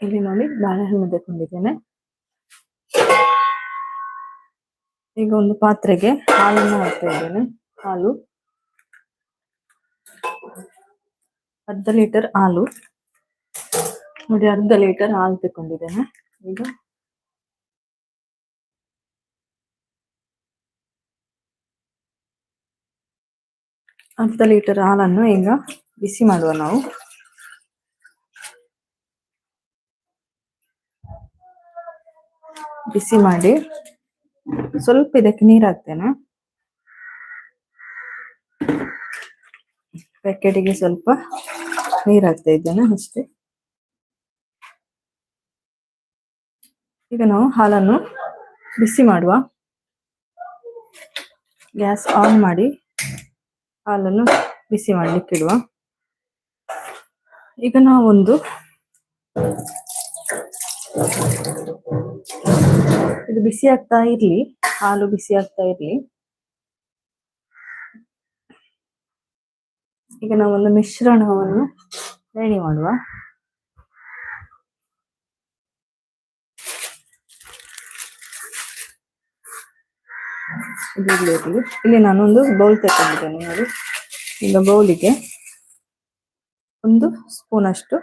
ಇಲ್ಲಿ ನೋಡಿ ಬಾಳೆಹಣ್ಣು ತಗೊಂಡಿದ್ದೇನೆ ಈಗ ಒಂದು ಪಾತ್ರೆಗೆ ಹಾಲನ್ನು ಹಾಕ್ತಾ ಇದ್ದೇನೆ. ಹಾಲು. ಅರ್ಧ ಲೀಟರ್ ಹಾಲು. ನೋಡಿ, ಅರ್ಧ ಲೀಟರ್ ಹಾಲು ತಗೊಂಡಿದ್ದೇನೆ ಈಗ ಅರ್ಧ ಲೀಟರ್ ಹಾಲನ್ನು ಈಗ ಬಿಸಿ ಮಾಡುವ ನಾವು. ಬಿಸಿ ಮಾಡಿ ಸ್ವಲ್ಪ ಇದಕ್ಕೆ ನೀರು ಹಾಕ್ತೇನೆ. ಪ್ಯಾಕೆಟಿಗೆ ಸ್ವಲ್ಪ ನೀರು ಹಾಕ್ತಾ ಇದ್ದೇನೆ ಅಷ್ಟೇ. ಈಗ ನಾವು ಹಾಲನ್ನು ಬಿಸಿ ಮಾಡುವ. ಗ್ಯಾಸ್ ಆನ್ ಮಾಡಿ ಹಾಲನ್ನು ಬಿಸಿ ಮಾಡ್ಲಿಕ್ಕೆ ಇಡುವ ಈಗ ನಾವೊಂದು ಇದು ಬಿಸಿ ಆಗ್ತಾ ಇರ್ಲಿ, ಹಾಲು ಬಿಸಿ ಆಗ್ತಾ ಇರ್ಲಿ. ಈಗ ನಾವೊಂದು ಮಿಶ್ರಣವನ್ನು ರೆಡಿ ಮಾಡುವ. ಇಲ್ಲಿ ನಾನೊಂದು ಬೌಲ್ ತಗೊಂಡಿದ್ದೇನೆ ನೋಡಿ. ಈಗ ಬೌಲಿಗೆ ಒಂದು ಸ್ಪೂನ್ ಅಷ್ಟು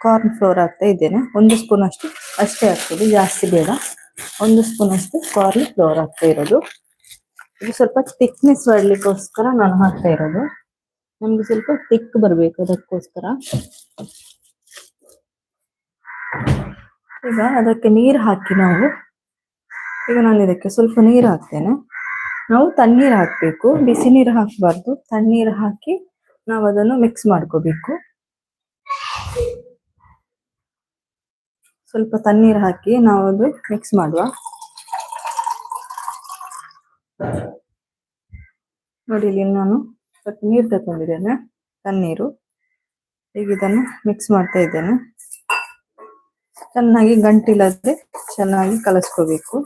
ಕಾರ್ನ್ ಫ್ಲೋರ್ ಹಾಕ್ತಾ ಇದ್ದೇನೆ. ಒಂದು ಸ್ಪೂನ್ ಅಷ್ಟು ಅಷ್ಟೇ ಹಾಕ್ತದೆ ಜಾಸ್ತಿ ಬೇಡ. ಒಂದು ಸ್ಪೂನ್ ಅಷ್ಟು ಕಾರ್ನ್ ಫ್ಲೋರ್ ಹಾಕ್ತಾ ಇರೋದು. ಇದು ಸ್ವಲ್ಪ ಥಿಕ್ನೆಸ್ ಬರ್ಲಿಕ್ಕೋಸ್ಕರ ನಾನು ಹಾಕ್ತಾ ಇರೋದು. ನಮ್ಗೆ ಸ್ವಲ್ಪ ತಿಕ್ ಬರ್ಬೇಕು ಅದಕ್ಕೋಸ್ಕರ. ಈಗ ಅದಕ್ಕೆ ನೀರು ಹಾಕಿ ನಾವು. ಈಗ ನಾನು ಇದಕ್ಕೆ ಸ್ವಲ್ಪ ನೀರು ಹಾಕ್ತೇನೆ. ನಾವು ತಣ್ಣೀರು ಹಾಕ್ಬೇಕು. ಬಿಸಿ ನೀರು ಹಾಕಬಾರ್ದು. ತಣ್ಣೀರು ಹಾಕಿ ನಾವು ಅದನ್ನು ಮಿಕ್ಸ್ ಮಾಡ್ಕೋಬೇಕು. ಸ್ವಲ್ಪ ತಣ್ಣೀರ್ ಹಾಕಿ ನಾವು ಅದು ಮಿಕ್ಸ್ ಮಾಡುವ. ನೋಡಿ ಇಲ್ಲಿ ನಾನು ಸ್ವಲ್ಪ ನೀರು ತಗೊಂಡಿದ್ದೇನೆ ತಣ್ಣೀರು. ಈಗ ಇದನ್ನು ಮಿಕ್ಸ್ ಮಾಡ್ತಾ ಇದ್ದೇನೆ. ಚೆನ್ನಾಗಿ ಗಂಟಿಲ್ಲದೆ ಚೆನ್ನಾಗಿ ಕಲಸ್ಕೋಬೇಕು.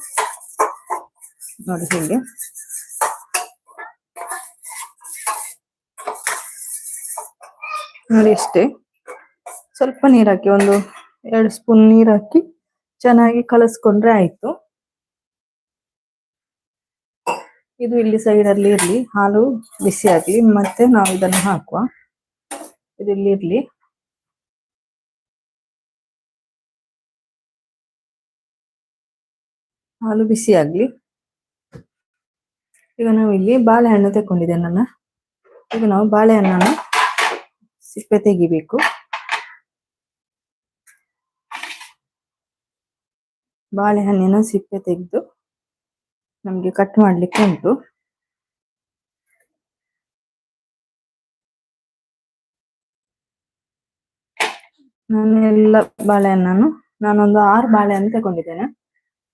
ನೋಡಿ ಹೀಗೆ. ನೋಡಿ ಇಷ್ಟೇ ಸ್ವಲ್ಪ ನೀರು ಹಾಕಿ ಒಂದು ಎರಡು ಸ್ಪೂನ್ ನೀರು ಹಾಕಿ ಚೆನ್ನಾಗಿ ಕಲಸ್ಕೊಂಡ್ರೆ ಆಯ್ತು. ಇದು ಇಲ್ಲಿ ಸೈಡ್ ಅಲ್ಲಿ ಇರ್ಲಿ, ಹಾಲು ಬಿಸಿ ಆಗ್ಲಿ, ಮತ್ತೆ ನಾವು ಇದನ್ನು ಹಾಕುವ. ಇದು ಇಲ್ಲಿ ಇರ್ಲಿ. ಹಾಲು ಬಿಸಿ ಆಗ್ಲಿ. ಈಗ ನಾವು ಇಲ್ಲಿ ಬಾಳೆಹಣ್ಣು ತಕೊಂಡಿದ್ದೆ ನನ್ನ. ಈಗ ನಾವು ಬಾಳೆಹಣ್ಣನ್ನು ಸಿಪ್ಪೆ ತೆಗಿಬೇಕು. ಬಾಳೆಹಣ್ಣಿನ ಸಿಪ್ಪೆ ತೆಗೆದು ನಮಗೆ ಕಟ್ ಮಾಡ್ಲಿಕ್ಕೆ ಉಂಟು. ನಾನು ಎಲ್ಲ ಬಾಳೆಹಣ್ಣನ್ನು, ನಾನೊಂದು ಆರು ಬಾಳೆಹಣ್ಣು ತಗೊಂಡಿದ್ದೇನೆ.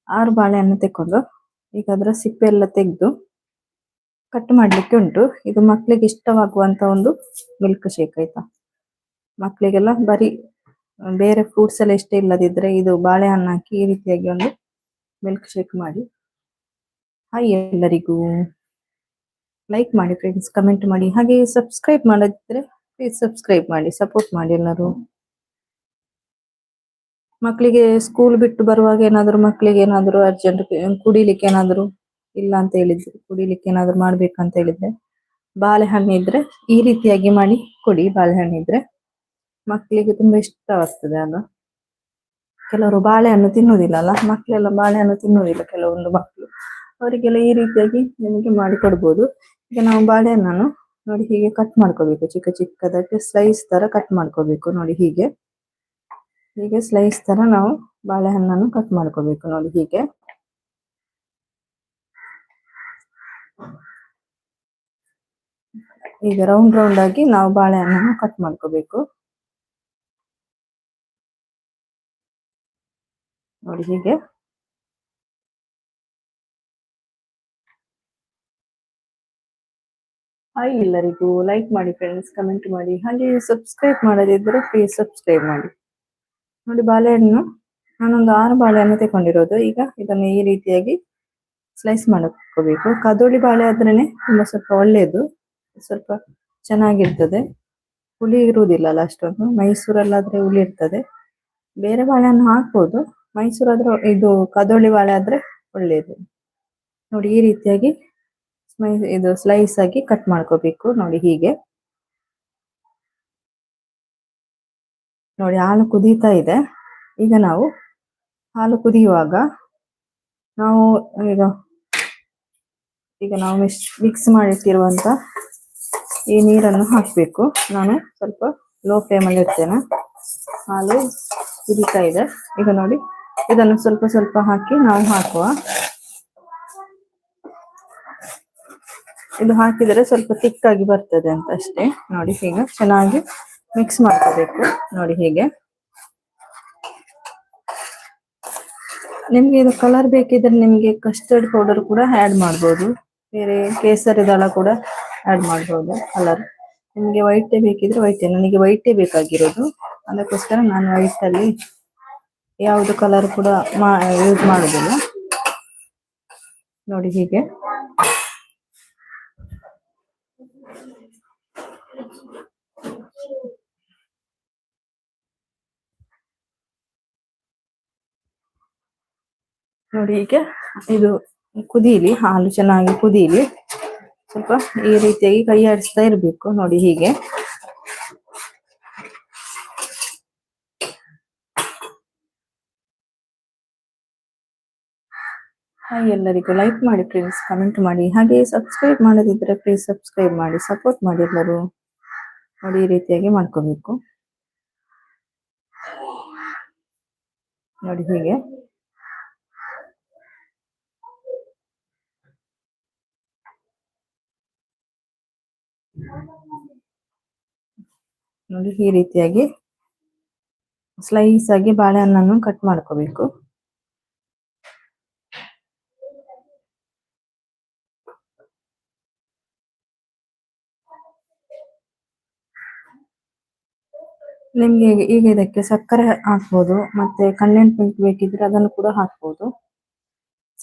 ಆರು ಬಾಳೆಹಣ್ಣು ತಗೊಂಡು ಈಗ ಅದರ ಸಿಪ್ಪೆ ಎಲ್ಲ ತೆಗೆದು ಕಟ್ ಮಾಡ್ಲಿಕ್ಕೆ ಉಂಟು. ಇದು ಮಕ್ಕಳಿಗೆ ಇಷ್ಟವಾಗುವಂತ ಒಂದು ಮಿಲ್ಕ್ ಶೇಕ್ ಆಯ್ತಾ? ಮಕ್ಕಳಿಗೆಲ್ಲ ಬರೀ ಬೇರೆ ಫ್ರೂಟ್ಸ್ ಎಲ್ಲ ಇಷ್ಟ ಇಲ್ಲದಿದ್ರೆ ಇದು ಬಾಳೆಹಣ್ಣು ಹಾಕಿ ಈ ರೀತಿಯಾಗಿ ಒಂದು ಮಿಲ್ಕ್ ಶೇಕ್ ಮಾಡಿ. ಹಾಯ್ ಎಲ್ಲರಿಗೂ. ಲೈಕ್ ಮಾಡಿ ಫ್ರೆಂಡ್ಸ್ ಕಮೆಂಟ್ ಮಾಡಿ. ಹಾಗೆ ಸಬ್ಸ್ಕ್ರೈಬ್ ಮಾಡದಿದ್ರೆ ಪ್ಲೀಸ್ ಸಬ್ಸ್ಕ್ರೈಬ್ ಮಾಡಿ ಸಪೋರ್ಟ್ ಮಾಡಿ ಎಲ್ಲರೂ. ಮಕ್ಕಳಿಗೆ ಸ್ಕೂಲ್ ಬಿಟ್ಟು ಬರುವಾಗ ಏನಾದರೂ ಮಕ್ಕಳಿಗೆ ಏನಾದರೂ ಅರ್ಜೆಂಟ್ ಕುಡಿಲಿಕ್ಕೆ ಏನಾದರೂ ಇಲ್ಲ ಅಂತ ಹೇಳಿದ್ರು, ಕುಡಿಲಿಕ್ಕೆ ಏನಾದರೂ ಮಾಡ್ಬೇಕಂತ ಹೇಳಿದ್ರೆ, ಬಾಳೆಹಣ್ಣು ಇದ್ರೆ ಈ ರೀತಿಯಾಗಿ ಮಾಡಿ ಕೊಡಿ, ಬಾಳೆಹಣ್ಣು ಇದ್ರೆ. ಮಕ್ಕಳಿಗೆ ತುಂಬಾ ಇಷ್ಟವಾಗ್ತದೆ ಅಲ್ಲ ಕೆಲವರು ಬಾಳೆಹಣ್ಣು ತಿನ್ನುವುದಿಲ್ಲ ಅಲ್ಲ? ಮಕ್ಕಳೆಲ್ಲ ಬಾಳೆಹಣ್ಣು ತಿನ್ನುವುದಿಲ್ಲ ಕೆಲವೊಂದು ಮಕ್ಕಳು ಅವರಿಗೆಲ್ಲ ಈ ರೀತಿಯಾಗಿ ನಿಮಗೆ ಮಾಡಿ ಕೊಡ್ಬೋದು. ಈಗ ನಾವು ಬಾಳೆಹಣ್ಣನ್ನು ನೋಡಿ ಹೀಗೆ ಕಟ್ ಮಾಡ್ಕೋಬೇಕು. ಚಿಕ್ಕ ಚಿಕ್ಕದಕ್ಕೆ ಸ್ಲೈಸ್ ತರ ಕಟ್ ಮಾಡ್ಕೋಬೇಕು ನೋಡಿ ಹೀಗೆ. ಹೀಗೆ ಸ್ಲೈಸ್ ತರ ನಾವು ಬಾಳೆಹಣ್ಣನ್ನು ಕಟ್ ಮಾಡ್ಕೋಬೇಕು ನೋಡಿ ಹೀಗೆ. ಈಗ ರೌಂಡ್ ರೌಂಡ್ ಆಗಿ ನಾವು ಬಾಳೆಹಣ್ಣನ್ನು ಕಟ್ ಮಾಡ್ಕೋಬೇಕು. ನೋಡಿ ಹೀಗೆ. ಹಾಯ್ ಎಲ್ಲರಿಗೂ ಲೈಕ್ ಮಾಡಿ ಫ್ರೆಂಡ್ಸ್ ಕಮೆಂಟ್ ಮಾಡಿ, ಹಾಗೆ ಸಬ್ಸ್ಕ್ರೈಬ್ ಮಾಡದಿದ್ದರೆ ಪ್ಲೀಸ್ ಸಬ್ಸ್ಕ್ರೈಬ್ ಮಾಡಿ. ನೋಡಿ ಬಾಳೆಹಣ್ಣು, ನಾನೊಂದು ಆರು ಬಾಳೆಹಣ್ಣು ತಗೊಂಡಿರೋದು. ಈಗ ಇದನ್ನು ಈ ರೀತಿಯಾಗಿ ಸ್ಲೈಸ್ ಮಾಡ್ಕೋಬೇಕು. ಕದೋಳಿ ಬಾಳೆ ಆದ್ರೇನೆ ತುಂಬಾ ಸ್ವಲ್ಪ ಒಳ್ಳೆಯದು, ಸ್ವಲ್ಪ ಚೆನ್ನಾಗಿರ್ತದೆ. ಹುಳಿ ಇರುವುದಿಲ್ಲ ಅಲ್ಲ ಅಷ್ಟೊಂದು ಮೈಸೂರಲ್ಲಾದ್ರೆ ಹುಳಿ ಇರ್ತದೆ. ಬೇರೆ ಬಾಳೆಹಣ್ಣು ಹಾಕ್ಬೋದು. ಮೈಸೂರು ಆದ್ರೆ ಇದು ಕದೋಳಿ ಬಾಳೆ ಆದ್ರೆ ಒಳ್ಳೇದು. ನೋಡಿ, ಈ ರೀತಿಯಾಗಿ ಇದು ಸ್ಲೈಸ್ ಆಗಿ ಕಟ್ ಮಾಡ್ಕೋಬೇಕು. ನೋಡಿ, ಹೀಗೆ. ನೋಡಿ, ಹಾಲು ಕುದೀತಾ ಇದೆ. ಈಗ ನಾವು ಹಾಲು ಕುದಿಯುವಾಗ ನಾವು ಈಗ ಈಗ ನಾವು ಮಿಕ್ಸ್ ಮಿಕ್ಸ್ ಮಾಡಿಟ್ಟಿರುವಂತ ಈ ನೀರನ್ನು ಹಾಕಬೇಕು. ನಾನು ಸ್ವಲ್ಪ ಲೋ ಫ್ಲೇಮಲ್ಲಿ ಇರ್ತೇನೆ ಹಾಲು ಕುದೀತಾ ಇದೆ. ಈಗ ನೋಡಿ ಇದನ್ನು ಸ್ವಲ್ಪ ಸ್ವಲ್ಪ ಹಾಕಿ ನಾವು ಹಾಕುವ. ಇದು ಹಾಕಿದರೆ ಸ್ವಲ್ಪ ತಿಕ್ಕಾಗಿ ಬರ್ತದೆ ಅಂತ ಅಷ್ಟೇ. ನೋಡಿ ಹೀಗೆ ಚೆನ್ನಾಗಿ ಮಿಕ್ಸ್ ಮಾಡ್ಕೋಬೇಕು. ನೋಡಿ ಹೀಗೆ. ನಿಮ್ಗೆ ಇದು ಕಲರ್ ಬೇಕಿದ್ರೆ ನಿಮ್ಗೆ ಕಸ್ಟರ್ಡ್ ಪೌಡರ್ ಕೂಡ ಆಡ್ ಮಾಡ್ಬೋದು. ಬೇರೆ ಕೇಸರಿ ದಳ ಕೂಡ ಆಡ್ ಮಾಡ್ಬೋದು ಕಲರ್ ನಿಮ್ಗೆ ವೈಟೇ ಬೇಕಿದ್ರೆ ವೈಟೇ ನನಗೆ ವೈಟೇ ಬೇಕಾಗಿರೋದು. ಅದಕ್ಕೋಸ್ಕರ ನಾನು ವೈಟ್ ಅಲ್ಲಿ ಯಾವುದು ಕಲರ್ ಕೂಡ ಯೂಸ್ ಮಾಡುದಿಲ್ಲ. ನೋಡಿ ಹೀಗೆ. ನೋಡಿ ಹೀಗೆ. ಇದು ಕುದೀಲಿ, ಹಾಲು ಚೆನ್ನಾಗಿ ಕುದೀಲಿ. ಸ್ವಲ್ಪ ಈ ರೀತಿಯಾಗಿ ಕೈ ಆಡಿಸ್ತಾ ಇರ್ಬೇಕು. ನೋಡಿ ಹೀಗೆ. ಹಾಯ್ ಎಲ್ಲರಿಗೂ ಲೈಕ್ ಮಾಡಿ ಪ್ಲೀಸ್ ಕಮೆಂಟ್ ಮಾಡಿ. ಹಾಗೆ ಸಬ್ಸ್ಕ್ರೈಬ್ ಮಾಡದಿದ್ರೆ ಪ್ಲೀಸ್ ಸಬ್ಸ್ಕ್ರೈಬ್ ಮಾಡಿ ಸಪೋರ್ಟ್ ಮಾಡಿ ಎಲ್ಲರೂ. ನೋಡಿ, ಈ ರೀತಿಯಾಗಿ ಮಾಡ್ಕೋಬೇಕು. ನೋಡಿ, ಹೀಗೆ. ನೋಡಿ, ಈ ರೀತಿಯಾಗಿ ಸ್ಲೈಸ್ ಆಗಿ ಬಾಳೆಹಣ್ಣನ್ನು ಕಟ್ ಮಾಡ್ಕೋಬೇಕು. ನಿಮ್ಗೆ ಈಗ- ಈಗ ಇದಕ್ಕೆ ಸಕ್ಕರೆ ಹಾಕ್ಬೋದು, ಮತ್ತೆ ಕಂಡೆನ್ಸ್ ಮಿಲ್ಕ್ ಬೇಕಿದ್ರೆ ಅದನ್ನು ಕೂಡ ಹಾಕ್ಬೋದು.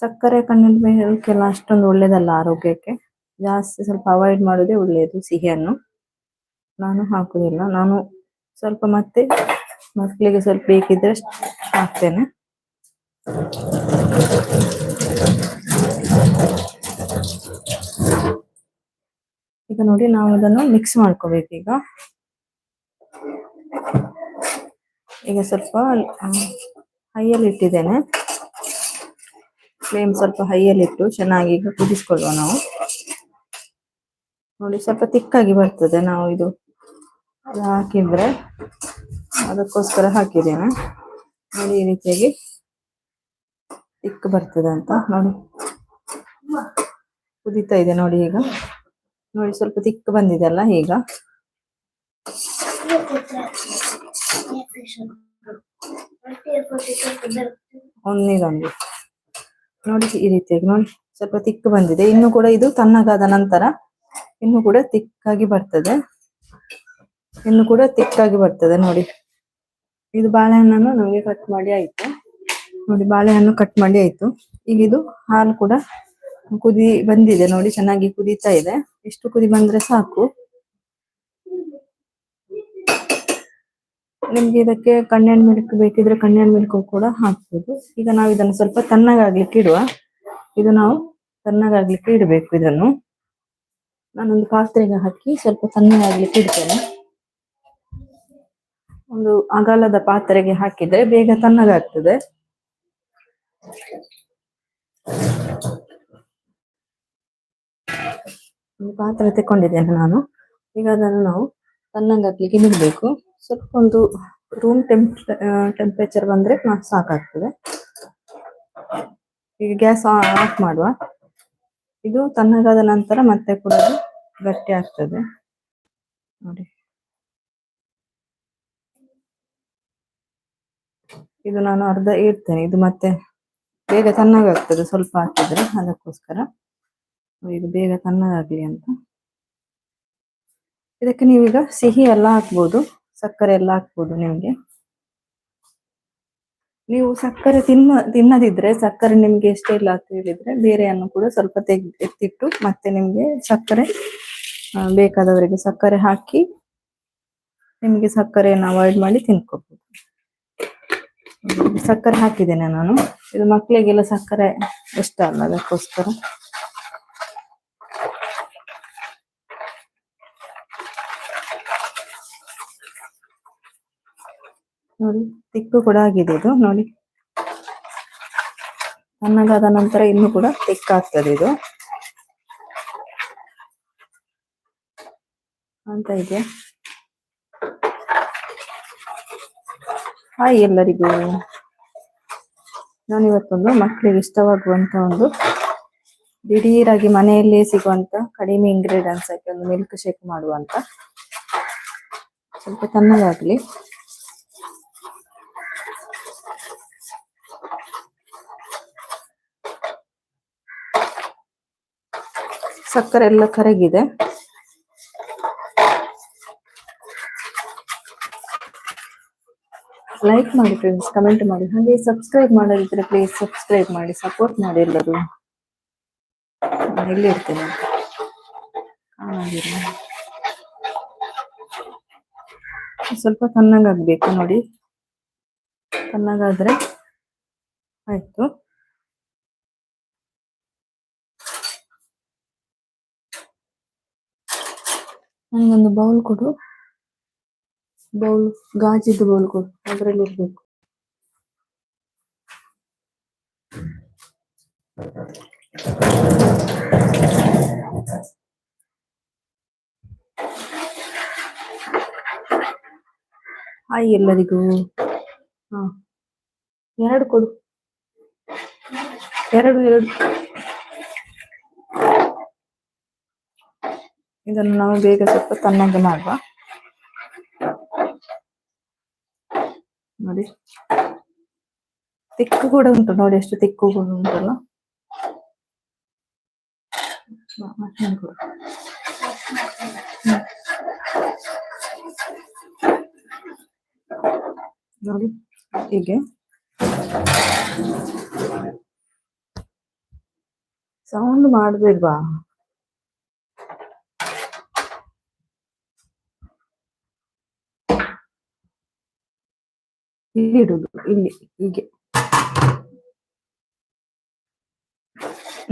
ಸಕ್ಕರೆ ಮಿಲ್ಕ್ ಎಲ್ಲ ಅಷ್ಟೊಂದು ಒಳ್ಳೇದಲ್ಲ ಆರೋಗ್ಯಕ್ಕೆ. ಜಾಸ್ತಿ ಸ್ವಲ್ಪ ಅವಾಯ್ಡ್ ಮಾಡೋದೇ ಒಳ್ಳೆಯದು ಸಿಹಿಯನ್ನು. ನಾನು ಹಾಕುದಿಲ್ಲ. ನಾನು ಸ್ವಲ್ಪ ಮತ್ತೆ ಮಕ್ಕಳಿಗೆ ಸ್ವಲ್ಪ ಬೇಕಿದ್ರೆ ಹಾಕ್ತೇನೆ. ಈಗ ನೋಡಿ ನಾವು ಅದನ್ನು ಮಿಕ್ಸ್ ಮಾಡ್ಕೋಬೇಕು ಈಗ ಸ್ವಲ್ಪ ಹೈಯಲ್ಲಿ ಇಟ್ಟಿದ್ದೇನೆ ಫ್ಲೇಮ್ ಸ್ವಲ್ಪ ಹೈಯಲ್ಲಿ ಇಟ್ಟು ಚೆನ್ನಾಗಿ ಈಗ ಕುದಿಸ್ಕೊಳ್ಳುವ ನಾವು. ನೋಡಿ, ಸ್ವಲ್ಪ ತಿಕ್ಕಾಗಿ ಬರ್ತದೆ ನಾವು ಇದು ಹಾಕಿದ್ರೆ. ಅದಕ್ಕೋಸ್ಕರ ಹಾಕಿದ್ದೇನೆ. ನೋಡಿ, ಈ ರೀತಿಯಾಗಿ ತಿಕ್ಕ ಬರ್ತದೆ ಅಂತ. ನೋಡಿ, ಕುದೀತಾ ಇದೆ ನೋಡಿ ಈಗ. ನೋಡಿ, ಸ್ವಲ್ಪ ತಿಕ್ಕ ಬಂದಿದೆ ಅಲ್ಲ ಈಗ. ಒಂದಿದೊಂದು ನೋಡಿ ಈ ರೀತಿಯಾಗಿ ನೋಡಿ. ಸ್ವಲ್ಪ ತಿಕ್ ಬಂದಿದೆ. ಇನ್ನು ಕೂಡ ಇದು ತಣ್ಣಗಾದ ನಂತರ ಇನ್ನು ಕೂಡ ತಿಕ್ಕಾಗಿ ಬರ್ತದೆ. ಇನ್ನು ಕೂಡ ತಿಕ್ಕಾಗಿ ಬರ್ತದೆ ನೋಡಿ. ಇದು ಬಾಳೆಹಣ್ಣನ್ನು ನಮಗೆ ಕಟ್ ಮಾಡಿ ಆಯ್ತು. ನೋಡಿ, ಬಾಳೆಹಣ್ಣು ಕಟ್ ಮಾಡಿ ಆಯ್ತು. ಈಗ ಇದು ಹಾಲು ಕೂಡ ಕುದಿ ಬಂದಿದೆ ನೋಡಿ. ಚೆನ್ನಾಗಿ ಕುದೀತಾ ಇದೆ. ಎಷ್ಟು ಕುದಿ ಬಂದ್ರೆ ಸಾಕು. ನಿಮ್ಗೆ ಇದಕ್ಕೆ ಕಣ್ಣೆಣ್ಣೆ ಮಿಲ್ಕ್ ಬೇಕಿದ್ರೆ ಕಣ್ಣೆಣ್ಣೆ ಮಿಲ್ಕ್ ಕೂಡ ಹಾಕ್ಬೋದು. ಈಗ ನಾವು ಇದನ್ನು ಸ್ವಲ್ಪ ತಣ್ಣಗಾಗ್ಲಿಕ್ಕೆ ಇಡುವ. ಇದು ನಾವು ತಣ್ಣಗಾಗ್ಲಿಕ್ಕೆ ಇಡಬೇಕು ಇದನ್ನು. ನಾನೊಂದು ಪಾತ್ರೆಗೆ ಹಾಕಿ ಸ್ವಲ್ಪ ತಣ್ಣಗಾಗ್ಲಿಕ್ಕೆ ಇಡ್ತೇನೆ. ಒಂದು ಅಗಲದ ಪಾತ್ರೆಗೆ ಹಾಕಿದ್ರೆ ಬೇಗ ತಣ್ಣಗಾಗ್ತದೆ. ಒಂದು ಪಾತ್ರೆ ತಕೊಂಡಿದ್ದೇನೆ ನಾನು. ಈಗ ಅದನ್ನು ನಾವು ತಣ್ಣಗಾಗ್ಲಿಕ್ಕೆ ನಿಲ್ಬೇಕು. ಸ್ವಲ್ಪ ಒಂದು ರೂಮ್ ಟೆಂಪ್ ಟೆಂಪರೇಚರ್ ಬಂದ್ರೆ ಸಾಕಾಗ್ತದೆ. ಈಗ ಗ್ಯಾಸ್ ಆಫ್ ಮಾಡುವ. ಇದು ತಣ್ಣಗಾದ ನಂತರ ಮತ್ತೆ ಕೂಡ ಗಟ್ಟಿ ಆಗ್ತದೆ. ನೋಡಿ. ಇದು ನಾನು ಅರ್ಧ ಇಡ್ತೇನೆ. ಇದು ಮತ್ತೆ ಬೇಗ ತಣ್ಣಗಾಗ್ತದೆ. ಸ್ವಲ್ಪ ಹಾಕಿದ್ರೆ ಅದಕ್ಕೋಸ್ಕರ. ಇದು ಬೇಗ ತಣ್ಣಗಾಗ್ಲಿ ಅಂತ. ಇದಕ್ಕೆ ನೀವೀಗ ಸಿಹಿ ಎಲ್ಲ ಹಾಕ್ಬೋದು, ಸಕ್ಕರೆ ಎಲ್ಲ ಹಾಕ್ಬೋದು ನಿಮಗೆ. ನೀವು ಸಕ್ಕರೆ ತಿನ್ನ, ತಿನ್ನದಿದ್ರೆ ಸಕ್ಕರೆ ನಿಮ್ಗೆ ಎಷ್ಟೇ ಇಲ್ಲ ಅಂತ ಹೇಳಿದ್ರೆ ಬೇರೆಯನ್ನು ಕೂಡ ಸ್ವಲ್ಪ ತೆಗ್ ಎತ್ತಿಟ್ಟು ಮತ್ತೆ ನಿಮ್ಗೆ ಸಕ್ಕರೆ ಬೇಕಾದವರಿಗೆ ಸಕ್ಕರೆ ಹಾಕಿ ನಿಮ್ಗೆ ಸಕ್ಕರೆಯನ್ನು ಅವಾಯ್ಡ್ ಮಾಡಿ ತಿನ್ಕೋಬಹುದು ಸಕ್ಕರೆ ಹಾಕಿದ್ದೇನೆ ನಾನು. ಇದು ಮಕ್ಕಳಿಗೆಲ್ಲ ಸಕ್ಕರೆ ಇಷ್ಟ ಅಲ್ಲ ಅದಕ್ಕೋಸ್ಕರ. ನೋಡಿ ತಿಕ್ಕು ಕೂಡ ಆಗಿದೆ ಇದು, ನೋಡಿ. ತಣ್ಣಗಾದ ನಂತರ ಇನ್ನು ಕೂಡ ತಿಕ್ಕಾಗ್ತದೆ ಇದು. ಅಂತ ಇದೆ ಹಾಯ್ ಎಲ್ಲರಿಗೂ. ನಾನು ಇವತ್ತೊಂದು ಮಕ್ಕಳಿಗೆ ಇಷ್ಟವಾಗುವಂತ ಒಂದು ದಿಢೀರಾಗಿ ಮನೆಯಲ್ಲೇ ಸಿಗುವಂತ ಕಡಿಮೆ ಇಂಗ್ರೀಡಿಯೆಂಟ್ಸ್ ಹಾಕಿ ಒಂದು ಮಿಲ್ಕ್ ಶೇಕ್ ಮಾಡುವಂತ ಸ್ವಲ್ಪ ತಣ್ಣಗಾಗ್ಲಿ. ಸಕ್ಕರೆ ಎಲ್ಲ ಕರಗಿದೆ. ಲೈಕ್ ಮಾಡಿ ಫ್ರೆಂಡ್ಸ್ ಕಮೆಂಟ್ ಮಾಡಿ. ಹಾಗೆ ಸಬ್ಸ್ಕ್ರೈಬ್ ಮಾಡೋದಿದ್ರೆ ಪ್ಲೀಸ್ ಸಬ್ಸ್ಕ್ರೈಬ್ ಮಾಡಿ ಸಪೋರ್ಟ್ ಮಾಡಿ ಎಲ್ಲರೂ. ಇಲ್ಲಿ ಇರ್ತೇನೆ ಸ್ವಲ್ಪ ತಣ್ಣಗಾಗಬೇಕು ನೋಡಿ. ತಣ್ಣಗಾದ್ರೆ ಆಯ್ತು. ನನಗೊಂದು ಬೌಲ್ ಕೊಡು. ಬೌಲ್ ಗಾಜಿದ್ದು ಬೌಲ್ ಕೊಡು. ಅದರಲ್ಲಿ ಇರ್ಬೇಕು. ಹಾಯ್ ಎಲ್ಲರಿಗೂ. ಹಾ. ಎರಡು ಕೊಡು. ಎರಡು ಎರಡು. ಇದನ್ನು ನಾವು ಬೇಗ ಸ್ವಲ್ಪ ತಣ್ಣಗೆ ಮಾಡುವ. ನೋಡಿ. ತಿಕ್ಕು ಕೂಡ ಉಂಟು, ನೋಡಿ ಎಷ್ಟು ತಿಕ್ಕು ಕೂಡ ಉಂಟಲ್ಲ. ನೋಡಿ, ಹೀಗೆ. ಸೌಂಡ್ ಮಾಡ್ಬೇಡ್ವಾ ಇಲ್ಲಿ ಇಡುದು, ಇಲ್ಲಿ, ಹೀಗೆ.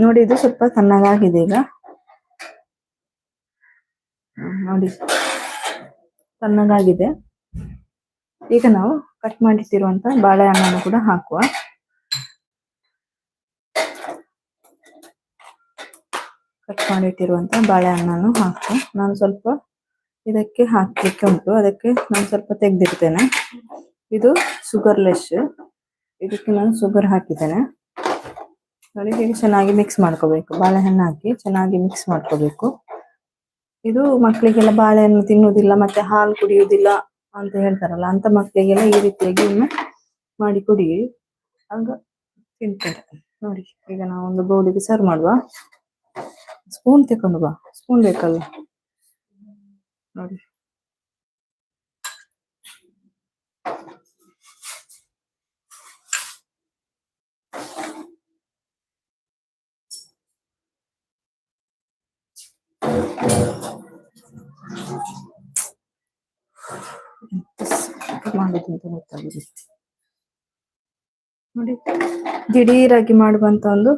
ನೋಡಿ, ಇದು ಸ್ವಲ್ಪ ತಣ್ಣಗಾಗಿದೆ ಈಗ. ನೋಡಿ. ತಣ್ಣಗಾಗಿದೆ ಈಗ ನಾವು ಕಟ್ ಮಾಡಿಟ್ಟಿರುವಂತ ಬಾಳೆಹಣ್ಣನ್ನು ಕೂಡ ಹಾಕುವ. ಕಟ್ ಮಾಡಿಟ್ಟಿರುವಂತ ಬಾಳೆಹಣ್ಣನ್ನು ಹಾಕುವ. ನಾನು ಸ್ವಲ್ಪ ಇದಕ್ಕೆ ಹಾಕ್ಲಿಕ್ಕೆ ಉಂಟು. ಅದಕ್ಕೆ ನಾನು ಸ್ವಲ್ಪ ತೆಗೆದಿರ್ತೇನೆ ಇದು ಶುಗರ್ ಲೆಸ್ ಇದಕ್ಕೆ ನಾನು ಶುಗರ್ ಹಾಕಿದ್ದೇನೆ. ನೋಡಿ ಹೀಗೆ ಚೆನ್ನಾಗಿ ಮಿಕ್ಸ್ ಮಾಡ್ಕೋಬೇಕು? ಬಾಳೆಹಣ್ಣು ಹಾಕಿ ಚೆನ್ನಾಗಿ ಮಿಕ್ಸ್ ಮಾಡ್ಕೋಬೇಕು. ಇದು ಮಕ್ಕಳಿಗೆಲ್ಲ ಬಾಳೆಹಣ್ಣು ತಿನ್ನುವುದಿಲ್ಲ, ಮತ್ತೆ ಹಾಲು ಕುಡಿಯುವುದಿಲ್ಲ ಅಂತ ಹೇಳ್ತಾರಲ್ಲ, ಅಂತ ಮಕ್ಕಳಿಗೆಲ್ಲ ಈ ರೀತಿಯಾಗಿ ಒಮ್ಮೆ ಮಾಡಿ ಕೊಡಿ. ಆಗ ತಿಂತಾರೆ. ನೋಡಿ, ಈಗ ನಾವು ಒಂದು ಬೌಲಿಗೆ ಸರ್ವ್ ಮಾಡುವ. ಸ್ಪೂನ್ ತಕೊಂಡು ಬಾ. ಸ್ಪೂನ್ ಬೇಕಲ್ಲ ನೋಡಿ. ಮಾಡುದು ಅಂತ ಗೊತ್ತಾಗುದಿಲ್ಲ ನೋಡಿ ದಿಢೀರಾಗಿ ಮಾಡುವಂತ ಒಂದು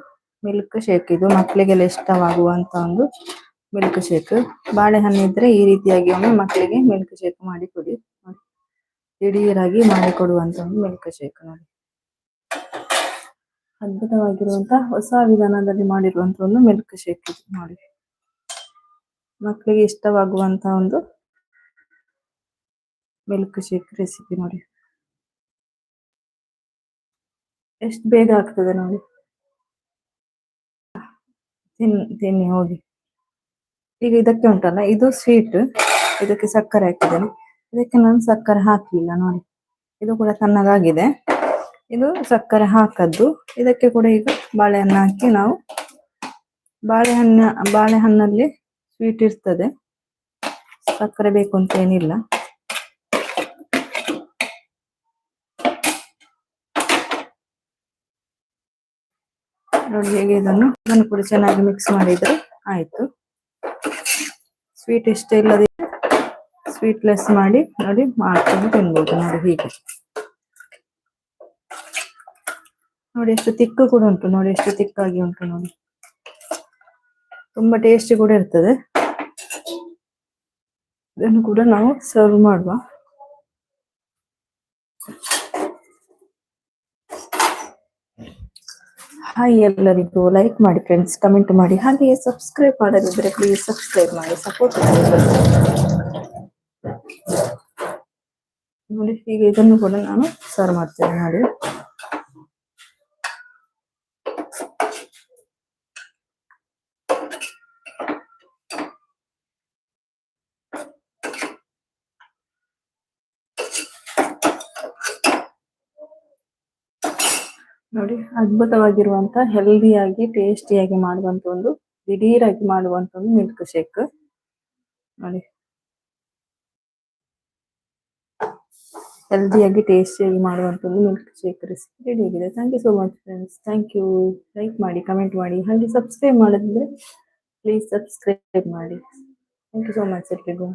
ಮಿಲ್ಕ್ ಶೇಕ್ ಇದು. ಮಕ್ಕಳಿಗೆಲ್ಲ ಇಷ್ಟವಾಗುವಂತ ಒಂದು ಮಿಲ್ಕ್ ಶೇಕ್. ಬಾಳೆಹಣ್ಣು ಇದ್ರೆ ಈ ರೀತಿಯಾಗಿ ಒಮ್ಮೆ ಮಕ್ಕಳಿಗೆ ಮಿಲ್ಕ್ ಶೇಕ್ ಮಾಡಿ ಕೊಡಿ. ನೋಡಿ. ದಿಢೀರಾಗಿ ಮಾಡಿ ಕೊಡುವಂತ ಒಂದು ಮಿಲ್ಕ್ ಶೇಕ್ ನೋಡಿ. ಅದ್ಭುತವಾಗಿರುವಂತ ಹೊಸ ವಿಧಾನದಲ್ಲಿ ಮಾಡಿರುವಂತ ಒಂದು ಮಿಲ್ಕ್ ಶೇಕ್ ಇದು ನೋಡಿ. ಮಕ್ಕಳಿಗೆ ಇಷ್ಟವಾಗುವಂತ ಒಂದು ಮಿಲ್ಕ್ ಶೇಕ್ ರೆಸಿಪಿ ನೋಡಿ ಎಷ್ಟು ಬೇಗ ಆಗ್ತದೆ ನೋಡಿ ತಿನ್ ತಿನ್ನಿ ಹೋಗಿ ಈಗ ಇದಕ್ಕೆ ಉಂಟಲ್ಲ ಇದು ಸ್ವೀಟ್ ಇದಕ್ಕೆ ಸಕ್ಕರೆ ಹಾಕಿದ್ದೇನೆ ಇದಕ್ಕೆ ನಾನು ಸಕ್ಕರೆ ಹಾಕಲಿಲ್ಲ ನೋಡಿ ಇದು ಕೂಡ ತಣ್ಣಗಾಗಿದೆ ಇದು ಸಕ್ಕರೆ ಹಾಕದ್ದು ಇದಕ್ಕೆ ಕೂಡ ಈಗ ಬಾಳೆಹಣ್ಣು ಹಾಕಿ ನಾವು ಬಾಳೆಹಣ್ಣ ಬಾಳೆಹಣ್ಣಲ್ಲಿ ಸ್ವೀಟ್ ಇರ್ತದೆ ಸಕ್ಕರೆ ಬೇಕು ಅಂತ ಏನಿಲ್ಲ ನೋಡಿ ಹೇಗೆ ಇದನ್ನು? ಇದನ್ನು ಕೂಡ ಚೆನ್ನಾಗಿ ಮಿಕ್ಸ್ ಮಾಡಿದ್ರೆ ಆಯ್ತು. ಸ್ವೀಟ್ ಇಷ್ಟ ಇಲ್ಲದೆ ಸ್ವೀಟ್ ಲೆಸ್ ಮಾಡಿ, ನೋಡಿ ಮಾಡ್ಕೊಂಡು ತಿನ್ಬೋದು ನೋಡಿ ಹೀಗೆ. ನೋಡಿ ಎಷ್ಟು ತಿಕ್ಕು ಕೂಡ ಉಂಟು, ನೋಡಿ ಎಷ್ಟು ತಿಕ್ಕಾಗಿ ಉಂಟು ನೋಡಿ. ತುಂಬಾ ಟೇಸ್ಟಿ ಕೂಡ ಇರ್ತದೆ. ಇದನ್ನು ಕೂಡ ನಾವು ಸರ್ವ್ ಮಾಡುವ. ಹಾಯ್ ಎಲ್ಲರಿಗೂ ಲೈಕ್ ಮಾಡಿ ಫ್ರೆಂಡ್ಸ್ ಕಮೆಂಟ್ ಮಾಡಿ. ಹಾಗೆ ಸಬ್ಸ್ಕ್ರೈಬ್ ಮಾಡದಿದ್ರೆ ಪ್ಲೀಸ್ ಸಬ್ಸ್ಕ್ರೈಬ್ ಮಾಡಿ ಸಪೋರ್ಟ್ ಮಾಡಿ. ನೋಡಿ ಈಗ ಇದನ್ನು ಕೂಡ ನಾನು ಸರ್ವ್ ಮಾಡ್ತೇನೆ ನೋಡಿ. ನೋಡಿ, ಅದ್ಭುತವಾಗಿರುವಂತ ಹೆಲ್ದಿಯಾಗಿ ಟೇಸ್ಟಿಯಾಗಿ ಮಾಡುವಂತ ಒಂದು, ದಿಢೀರಾಗಿ ಮಾಡುವಂತ ಒಂದು ಮಿಲ್ಕ್ ಶೇಕ್ ನೋಡಿ. ಹೆಲ್ದಿಯಾಗಿ ಟೇಸ್ಟಿಯಾಗಿ ಮಾಡುವಂತ ಒಂದು ಮಿಲ್ಕ್ ಶೇಕ್ ರೆಸಿಪಿ ರೆಡಿ ಆಗಿದೆ. Thank you so much friends thank you like ಮಾಡಿ ಕಮೆಂಟ್ ಮಾಡಿ, ಹಾಗೆ ಸಬ್ಸ್ಕ್ರೈಬ್ ಮಾಡದಿದ್ರೆ ಪ್ಲೀಸ್ ಸಬ್ಸ್ಕ್ರೈಬ್ ಮಾಡಿ. ಥ್ಯಾಂಕ್ ಯು ಸೋ ಮಚ್ ಎಲ್ರಿಗೂ